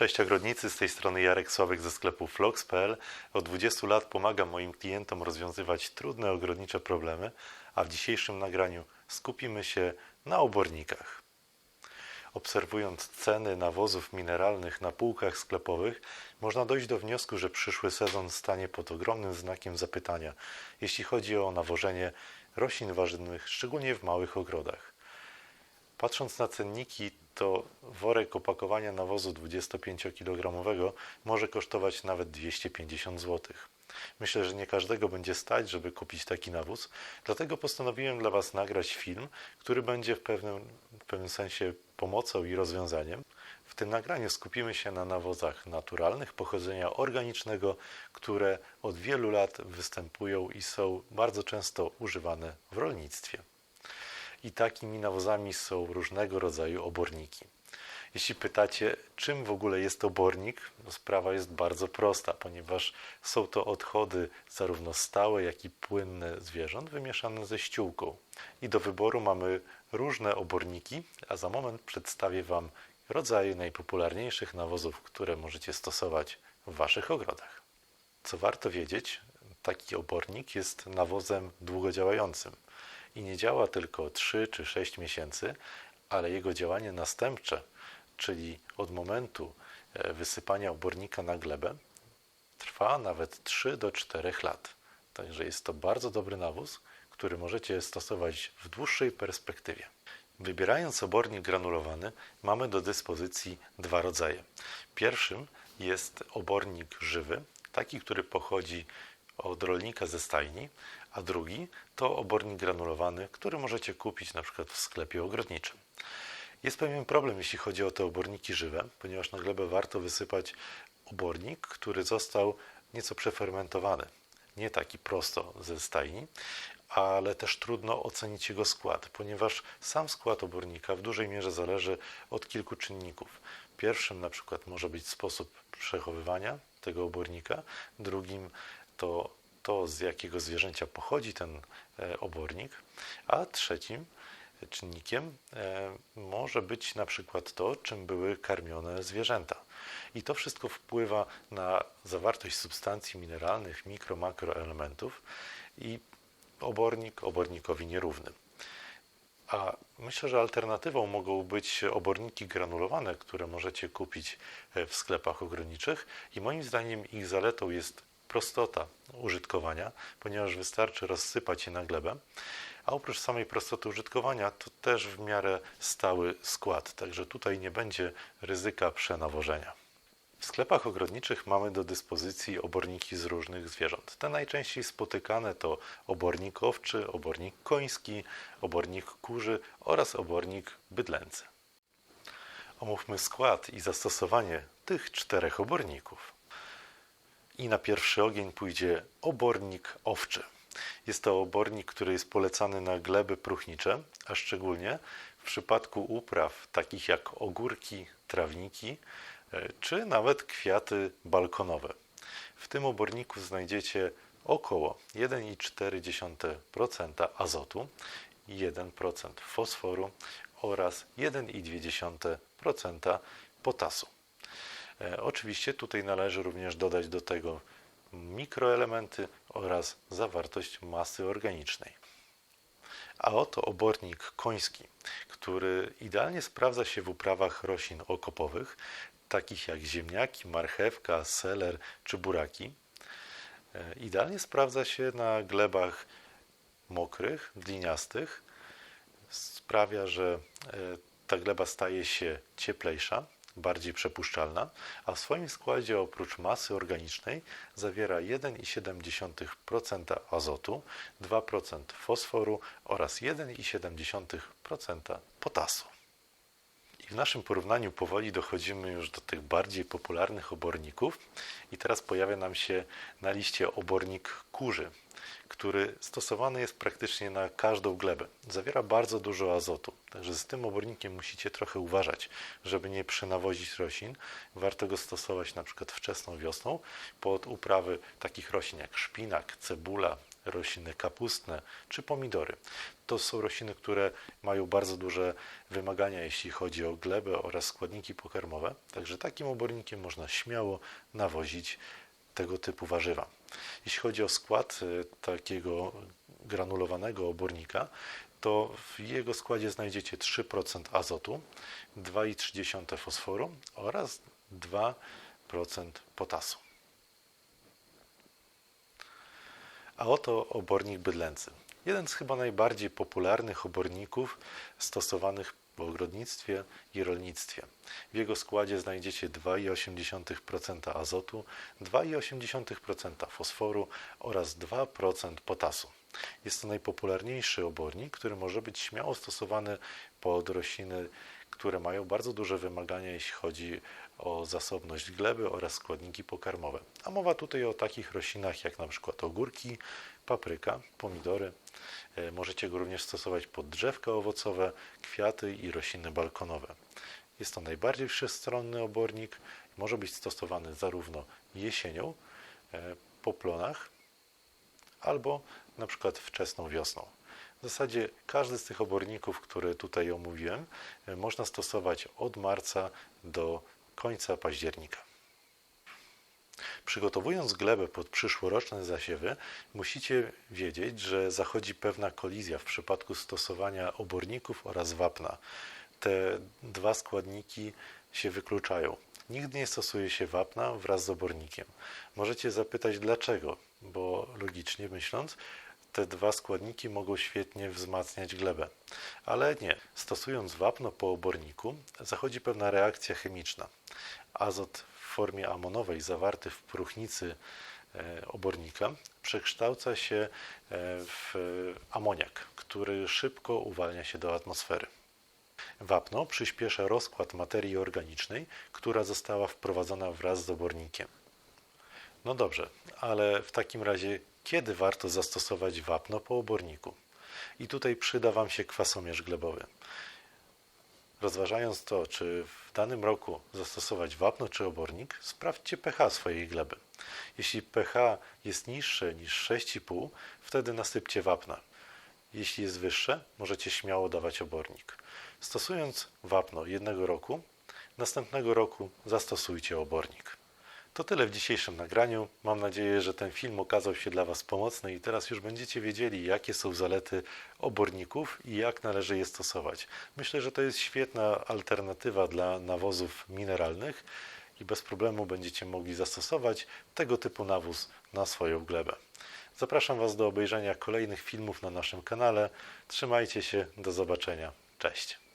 Cześć ogrodnicy, z tej strony Jarek Sławek ze sklepu Flox.pl. Od 20 lat pomagam moim klientom rozwiązywać trudne ogrodnicze problemy, a w dzisiejszym nagraniu skupimy się na obornikach. Obserwując ceny nawozów mineralnych na półkach sklepowych, można dojść do wniosku, że przyszły sezon stanie pod ogromnym znakiem zapytania, jeśli chodzi o nawożenie roślin warzywnych, szczególnie w małych ogrodach. Patrząc na cenniki, to worek opakowania nawozu 25-kg może kosztować nawet 250 zł. Myślę, że nie każdego będzie stać, żeby kupić taki nawóz, dlatego postanowiłem dla Was nagrać film, który będzie w pewnym, w pewnym sensie pomocą i rozwiązaniem. W tym nagraniu skupimy się na nawozach naturalnych pochodzenia organicznego, które od wielu lat występują i są bardzo często używane w rolnictwie i takimi nawozami są różnego rodzaju oborniki. Jeśli pytacie, czym w ogóle jest obornik, no sprawa jest bardzo prosta, ponieważ są to odchody zarówno stałe, jak i płynne zwierząt wymieszane ze ściółką. I do wyboru mamy różne oborniki, a za moment przedstawię Wam rodzaje najpopularniejszych nawozów, które możecie stosować w Waszych ogrodach. Co warto wiedzieć, taki obornik jest nawozem długodziałającym i nie działa tylko 3 czy 6 miesięcy, ale jego działanie następcze, czyli od momentu e, wysypania obornika na glebę, trwa nawet 3 do 4 lat. Także jest to bardzo dobry nawóz, który możecie stosować w dłuższej perspektywie. Wybierając obornik granulowany, mamy do dyspozycji dwa rodzaje. Pierwszym jest obornik żywy, taki, który pochodzi od rolnika ze stajni, a drugi to obornik granulowany, który możecie kupić na przykład w sklepie ogrodniczym. Jest pewien problem, jeśli chodzi o te oborniki żywe, ponieważ na glebę warto wysypać obornik, który został nieco przefermentowany. Nie taki prosto ze stajni, ale też trudno ocenić jego skład, ponieważ sam skład obornika w dużej mierze zależy od kilku czynników. Pierwszym na przykład może być sposób przechowywania tego obornika, drugim to to, z jakiego zwierzęcia pochodzi ten e, obornik, a trzecim czynnikiem e, może być na przykład to, czym były karmione zwierzęta. I to wszystko wpływa na zawartość substancji mineralnych, mikro, makroelementów i obornik obornikowi nierówny. A myślę, że alternatywą mogą być oborniki granulowane, które możecie kupić e, w sklepach ogrodniczych i moim zdaniem ich zaletą jest prostota użytkowania, ponieważ wystarczy rozsypać je na glebę, a oprócz samej prostoty użytkowania to też w miarę stały skład, także tutaj nie będzie ryzyka przenawożenia. W sklepach ogrodniczych mamy do dyspozycji oborniki z różnych zwierząt. Te najczęściej spotykane to obornik owczy, obornik koński, obornik kurzy oraz obornik bydlęcy. Omówmy skład i zastosowanie tych czterech oborników i na pierwszy ogień pójdzie obornik owczy. Jest to obornik, który jest polecany na gleby próchnicze, a szczególnie w przypadku upraw takich jak ogórki, trawniki e, czy nawet kwiaty balkonowe. W tym oborniku znajdziecie około 1,4% azotu, 1% fosforu oraz 1,2% potasu. E, oczywiście tutaj należy również dodać do tego mikroelementy oraz zawartość masy organicznej. A oto obornik koński, który idealnie sprawdza się w uprawach roślin okopowych, takich jak ziemniaki, marchewka, seler czy buraki. E, idealnie sprawdza się na glebach mokrych, gliniastych. Sprawia, że e, ta gleba staje się cieplejsza, bardziej przepuszczalna, a w swoim składzie oprócz masy organicznej zawiera 1,7% azotu, 2% fosforu oraz 1,7% potasu. W naszym porównaniu powoli dochodzimy już do tych bardziej popularnych oborników i teraz pojawia nam się na liście obornik kurzy, który stosowany jest praktycznie na każdą glebę. Zawiera bardzo dużo azotu, także z tym obornikiem musicie trochę uważać, żeby nie przenawozić roślin. Warto go stosować na przykład wczesną wiosną pod uprawy takich roślin jak szpinak, cebula, rośliny kapustne czy pomidory. To są rośliny, które mają bardzo duże wymagania, jeśli chodzi o glebę oraz składniki pokarmowe. Także takim obornikiem można śmiało nawozić tego typu warzywa. Jeśli chodzi o skład y, takiego granulowanego obornika, to w jego składzie znajdziecie 3% azotu, 2,3 fosforu oraz 2% potasu. A oto obornik bydlęcy. Jeden z chyba najbardziej popularnych oborników stosowanych w ogrodnictwie i rolnictwie. W jego składzie znajdziecie 2,8% azotu, 2,8% fosforu oraz 2% potasu. Jest to najpopularniejszy obornik, który może być śmiało stosowany pod rośliny, które mają bardzo duże wymagania, jeśli chodzi o zasobność gleby oraz składniki pokarmowe. A mowa tutaj o takich roślinach jak na przykład ogórki, papryka, pomidory. E, Możecie go również stosować pod drzewka owocowe, kwiaty i rośliny balkonowe. Jest to najbardziej wszechstronny obornik. Może być stosowany zarówno jesienią, e, po plonach, albo na przykład wczesną wiosną. W zasadzie każdy z tych oborników, które tutaj omówiłem, e, można stosować od marca do końca października. Przygotowując glebę pod przyszłoroczne zasiewy, musicie wiedzieć, że zachodzi pewna kolizja w przypadku stosowania oborników oraz wapna. Te dwa składniki się wykluczają. Nigdy nie stosuje się wapna wraz z obornikiem. Możecie zapytać dlaczego, bo logicznie myśląc, te dwa składniki mogą świetnie wzmacniać glebę. Ale nie. Stosując wapno po oborniku, zachodzi pewna reakcja chemiczna. Azot w formie amonowej zawarty w próchnicy e, obornika przekształca się e, w amoniak, który szybko uwalnia się do atmosfery. Wapno przyspiesza rozkład materii organicznej, która została wprowadzona wraz z obornikiem. No dobrze, ale w takim razie kiedy warto zastosować wapno po oborniku? I tutaj przyda Wam się kwasomierz glebowy. Rozważając to, czy w danym roku zastosować wapno czy obornik, sprawdźcie pH swojej gleby. Jeśli pH jest niższe niż 6,5, wtedy nasypcie wapna. Jeśli jest wyższe, możecie śmiało dawać obornik. Stosując wapno jednego roku, następnego roku zastosujcie obornik. To tyle w dzisiejszym nagraniu. Mam nadzieję, że ten film okazał się dla Was pomocny i teraz już będziecie wiedzieli, jakie są zalety oborników i jak należy je stosować. Myślę, że to jest świetna alternatywa dla nawozów mineralnych i bez problemu będziecie mogli zastosować tego typu nawóz na swoją glebę. Zapraszam Was do obejrzenia kolejnych filmów na naszym kanale. Trzymajcie się, do zobaczenia. Cześć.